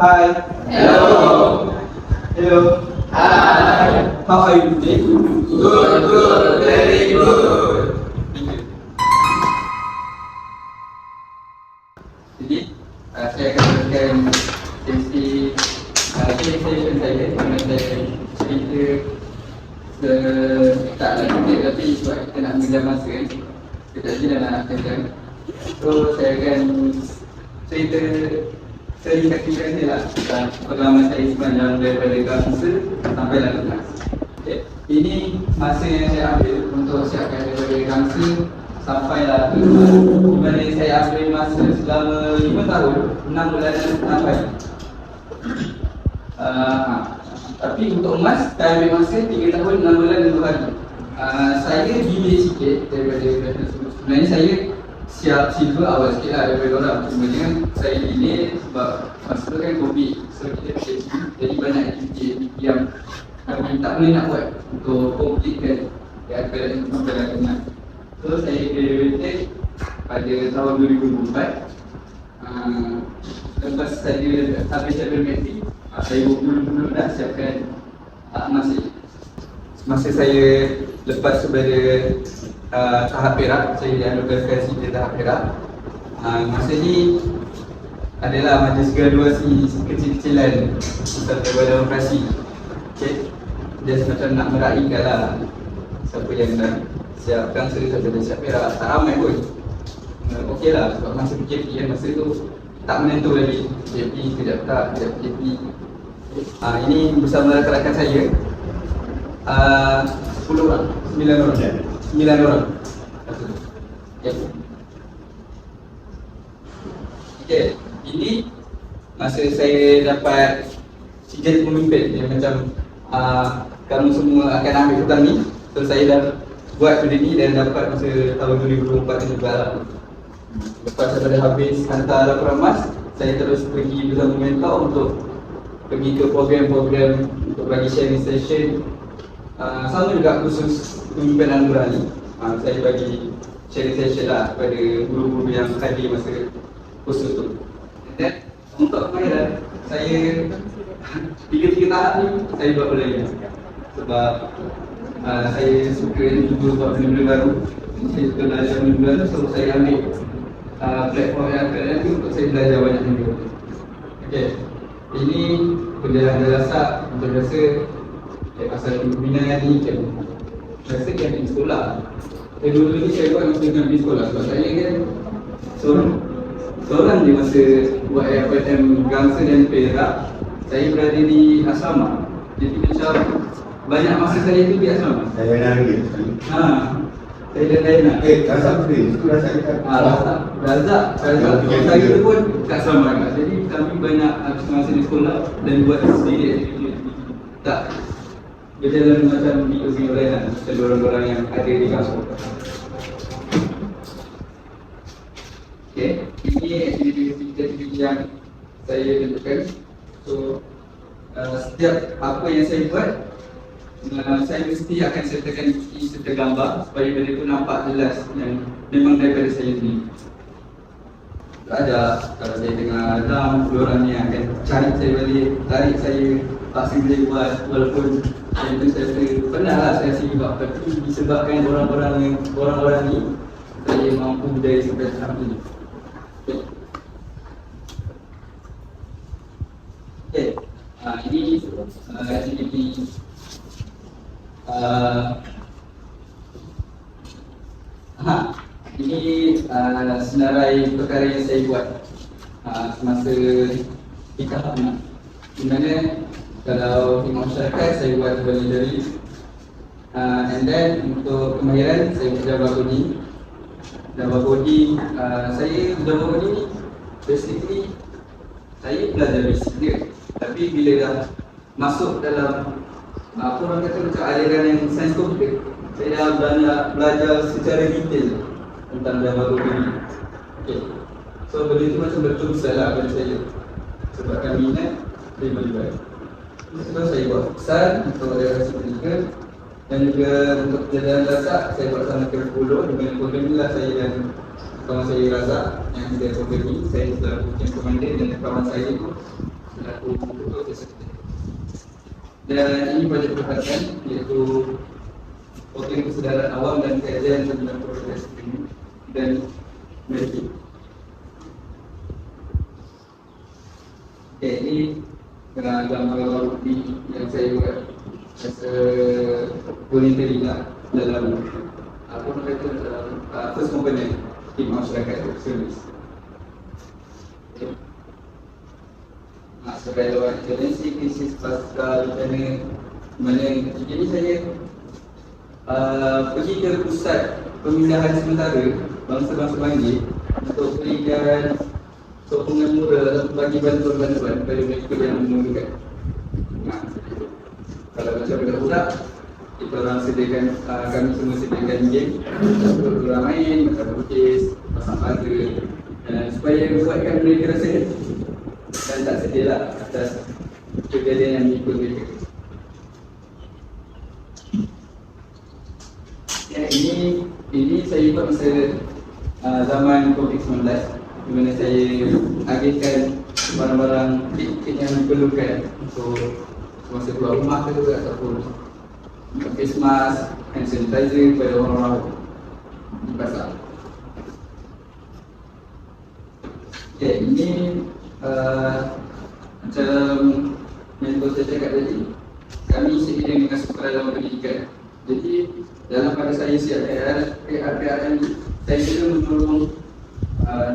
Hi. Hello. Hello. Hi. How are you today? Good, good, very good. Jadi uh, saya akan berikan sesi uh, session saya mana saya cerita se tak lagi tapi sebab kita nak mengejar masa kan Sekejap lagi dah nak akan So saya akan cerita seringkat-ringkat ni lah pengalaman saya sepanjang daripada Gangsa sampai lalu Nas okay. Ini masa yang saya ambil untuk siapkan daripada Gangsa sampailah ke di mana saya ambil masa selama 5 tahun 6 bulan dan sampai. Uh, tapi untuk emas saya ambil masa 3 tahun 6 bulan dan 2 hari uh, saya delay sikit daripada tersebut sebenarnya saya siap silver awal sikit lah daripada orang cuma dengan saya delay sebab masa tu kan covid so kita PhD jadi banyak aktiviti yang kami tak boleh nak buat untuk completekan ya, keadaan keadaan emas So saya graduated pada tahun 2004 uh, Lepas saya habis matrik uh, Saya dulu-dulu dah siapkan uh, masa. Masa saya lepas daripada tahap perak Saya dianugerahkan di tahap perak. Uh, Masa ni adalah majlis graduasi kecil-kecilan Peserta Badan Operasi okay. Dia semacam nak meraihkan lah Siapa yang dah siap kanser saja dah siap perak. Tak ramai pun. Uh, lah sebab masa PKP kan masa tu tak menentu lagi. PKP kejap tak kejap PKP uh, ini bersama rakan-rakan saya. Uh, 10 orang 9 orang 9 orang okay. ini masa saya dapat sijil pemimpin yang macam uh, kamu semua akan ambil hutang ni so saya dah buat benda ni dan dapat masa tahun 2024 ni juga. Lepas daripada habis hantar laporan mas, saya terus pergi bersama mentor untuk pergi ke program-program untuk bagi sharing session uh, sama juga khusus pemimpin anugerah ni. Uh, saya bagi sharing session lah kepada guru-guru yang hadir masa khusus tu. Dan untuk kemahiran saya tiga-tiga tahap ni saya buat benda sebab uh, saya suka cuba buat benda-benda baru. Saya suka belajar benda-benda baru so saya ambil uh, platform yang ada ni untuk saya belajar banyak benda. Okay. ini ada rasa untuk rasa eh, pasal pembinaan ni kan rasa kan di sekolah eh, dulu ni saya buat masa dengan di sekolah sebab saya kan seorang seorang je masa buat FPM Gangsa dan Perak saya berada di asrama jadi macam banyak masa saya tu di asrama. Saya nak lagi. Ha. Saya dah lain nak. Eh, ni? Itu rasa kita. Ha, Razak. Razak. Razak. Saya tu pun kat asrama juga. Jadi kami banyak habis masa di sekolah dan buat sendiri aktiviti. Tak berjalan macam di lah. Macam orang-orang yang ada di kampung. Okay. Ini aktiviti-aktiviti yang saya tentukan. So, uh, setiap apa yang saya buat Uh, saya mesti akan sertakan bukti serta gambar supaya benda itu nampak jelas yang memang daripada saya sendiri. Tak ada kalau saya tengah dalam orang ni akan cari saya balik, tarik saya paksa boleh buat walaupun saya tu saya rasa pernah lah saya sini buat tapi disebabkan orang-orang yang orang-orang ni saya mampu dari sampai tahap ini. Okay. Okay. Uh, ini uh, aktiviti Uh, ha, ini uh, senarai perkara yang saya buat uh, semasa enam. Di mana kalau di masyarakat saya buat balik dari uh, and then untuk kemahiran saya buat Java coding Java coding uh, saya Java coding ni basically saya belajar basic dia. Tapi bila dah masuk dalam apa orang kata macam aliran yang sains komputer saya dah banyak belajar secara detail tentang Java coding ni okay. so benda tu macam betul salah pada saya. Sebab kami saya boleh buat sebab saya buat pesan untuk ada rasa dan juga untuk perjalanan rasak saya buat sama ke 10 dengan program ni lah saya dan kawan saya Razak yang dia program ni saya selaku tim komandan dan kawan saya tu betul tersebut. Dan ini projek perhatian iaitu Program Kesedaran Awam dan Kajian tentang Progres ini dan Medikit. Okay, ini kena gambar bukti yang saya buat Rasa voluntary lah dalam Apa orang kata dalam uh, first component Tim masyarakat service okay. Nah, sebagai luar intervensi krisis pasca bencana mana ini saya uh, pergi ke pusat pemindahan sementara bangsa-bangsa Banggil untuk berikan sokongan moral atau bagi bantuan-bantuan kepada mereka yang memerlukan. Nah, kalau macam budak-budak, kita orang sediakan, uh, kami semua sediakan game untuk orang main, macam lukis, pasang pagar dan supaya buatkan mereka rasa dan tak sedih lah atas kejadian yang mengikut mereka. Ya, ini ini saya buat masa uh, zaman COVID-19 di mana saya agihkan barang-barang kit-kit yang diperlukan untuk semasa keluar rumah ke ataupun face mask, hand sanitizer kepada orang-orang di pasar. Ya, ini uh, macam tu saya cakap tadi kami seiring dengan sukarelawan pendidikan jadi dalam pada saya siap PRPRM saya kira menolong uh,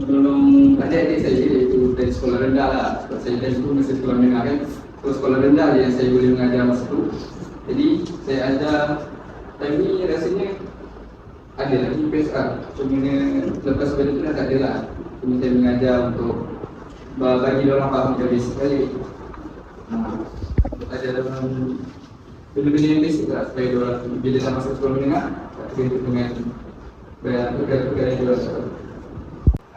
menolong adik-adik saya iaitu dari sekolah rendah lah. Sebab saya dari dulu masa sekolah menengah kan. So, sekolah rendah yang saya boleh mengajar masa tu. Jadi saya ajar. Time ni rasanya ada lagi PSR cuma lepas pada tu dah tak ada lah. Cuma saya mengajar untuk bagi orang faham ke basic balik. Ha, ada dalam benda-benda yang basic lah supaya orang bila dah masuk sekolah menengah tak terbentuk dengan perkara-perkara yang diorang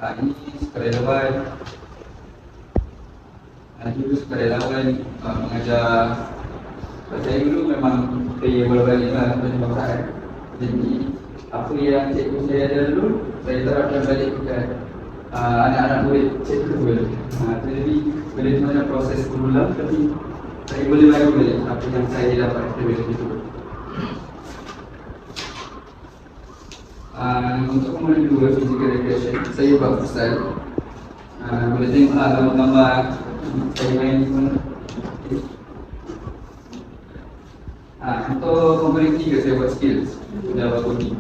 tahu ha, ini sukarelawan ha, ini sukarelawan ha, mengajar. Sebab saya dulu memang saya bolak-balik lah bangsa jadi apa yang cikgu saya ada dulu saya terapkan balik dekat uh, anak-anak murid cikgu pun uh, jadi benda tu proses berulang tapi saya boleh bagi balik apa yang saya dapat dari itu Uh, untuk kemudian dua physical recreation, saya buat futsal. Uh, boleh tengok lah gambar-gambar saya main mana. Uh, untuk komponen tiga saya buat skills Sudah buat coding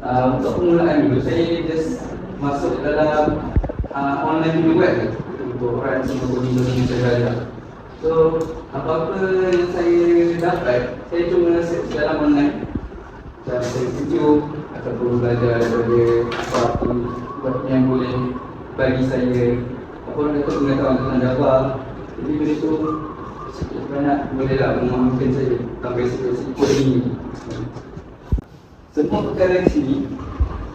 uh, Untuk permulaan dulu saya just masuk dalam uh, online punya web Untuk run semua coding yang saya belajar So apa-apa yang saya dapat Saya cuma set dalam online. Macam saya YouTube Ataupun belajar daripada apa-apa yang boleh bagi saya Apa orang kata pengetahuan tentang Java Jadi benda tu banyak boleh lah memahami saya tentang basic-basic coding ni Semua perkara di sini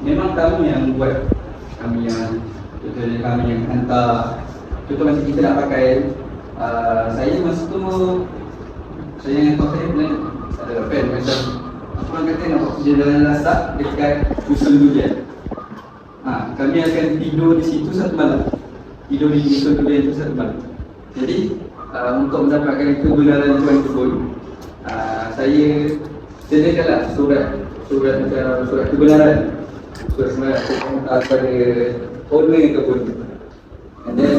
memang kami yang buat Kami yang, contohnya kami yang hantar. Contoh macam kita nak pakai uh, Saya masa tu Saya dengan kawan saya ada pen macam Apa orang kerja dalam lasak dekat musim hujan ha, Kami akan tidur di situ satu malam. Tidur di musim hujan itu satu malam. Jadi uh, untuk mendapatkan kebenaran tuan kebun uh, saya sediakanlah surat. Surat macam surat kebenaran. Surat kebenaran kepada owner kebun. And then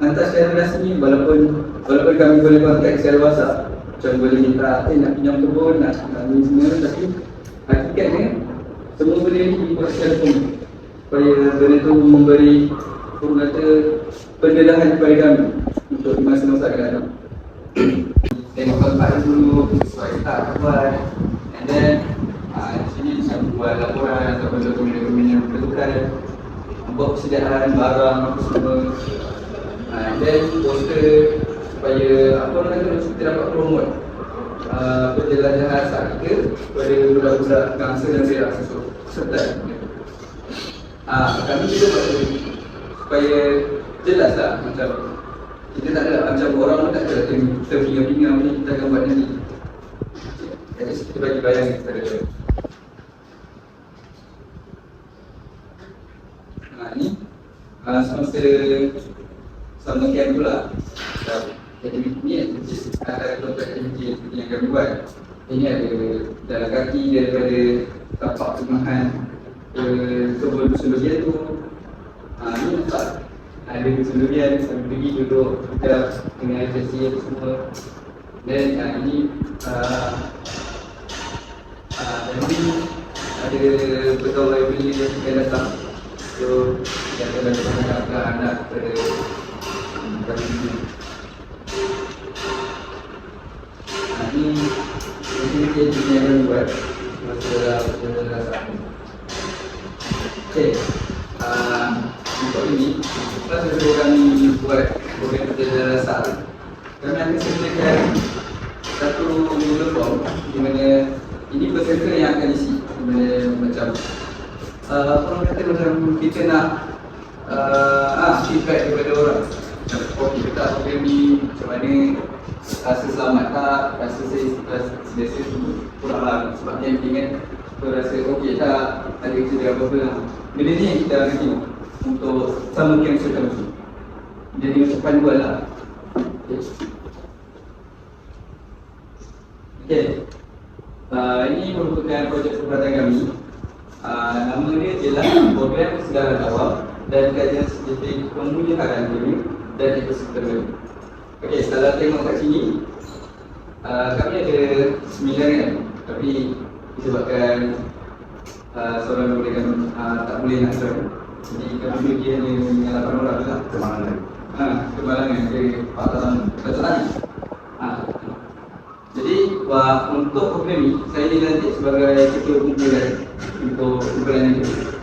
hantar secara rasmi walaupun walaupun kami boleh kontak secara whatsapp. Macam boleh minta eh nak pinjam kebun nak, nak ni semua. Tapi hakikatnya semua benda ni dibuat secara phone supaya benda tu memberi orang kata pendedahan kepada kami untuk di masa-masa akan datang. Tengok tempat dulu, sesuai tak buat And then, uh, di sini macam buat laporan atau dokumen-dokumen yang diperlukan Buat persediaan barang apa semua uh, And then, poster supaya apa orang kata kita dapat promote Perjalanan saat kita kepada budak-budak bangsa dan berak serta uh, Kami juga buat supaya jelas lah macam kita tak ada macam orang pun tak ada terpinga-pinga ni kita akan buat nanti jadi kita bagi bayang kepada dia. Nah ni uh, semasa sama camp pula aktiviti ni ada beberapa aktiviti yang kami buat. Ini ada jalan kaki daripada tapak perumahan ke kebun seluruh tu. Ha, ni nampak ada keseluruhan sambil pergi duduk kita dengan sesi apa semua. Dan uh, ini uh, uh, jadi ada pegawai beli yang akan datang So, yang akan datang ke anak kepada kepada ini aktiviti yang kami buat masa masa dasar Okey, uh, untuk ini Lepas sebelum kami buat program kerja dasar Kami akan sediakan satu Google Form di mana ini peserta yang akan isi di mana macam uh, orang kata macam kita nak uh, ah, feedback daripada orang. Macam oh kita tak program ni macam mana rasa selamat tak rasa saya selesa tu kurang lah sebabnya dengan kita rasa okey tak ada kerja apa-apa lah benda ni yang kita akan tengok untuk sama cancel kami jadi macam panduan lah okay. Okay. Uh, ini merupakan projek perkhidmatan kami. Uh, nama dia ialah Program Kesedaran Awam dan Kajian Spesifik Pemulihan Diri dan Ekosistem. Okey, kalau tengok kat sini, uh, kami ada sembilan kan, tapi disebabkan uh, seorang boleh kan uh, tak boleh nak join. Jadi kami bagi hanya dengan lapan orang lah. Kemalangan. Ha, kemalangan dari Talang Betul Ha. Jadi wah, untuk program ni saya dilantik sebagai ketua kumpulan untuk kumpulan ini.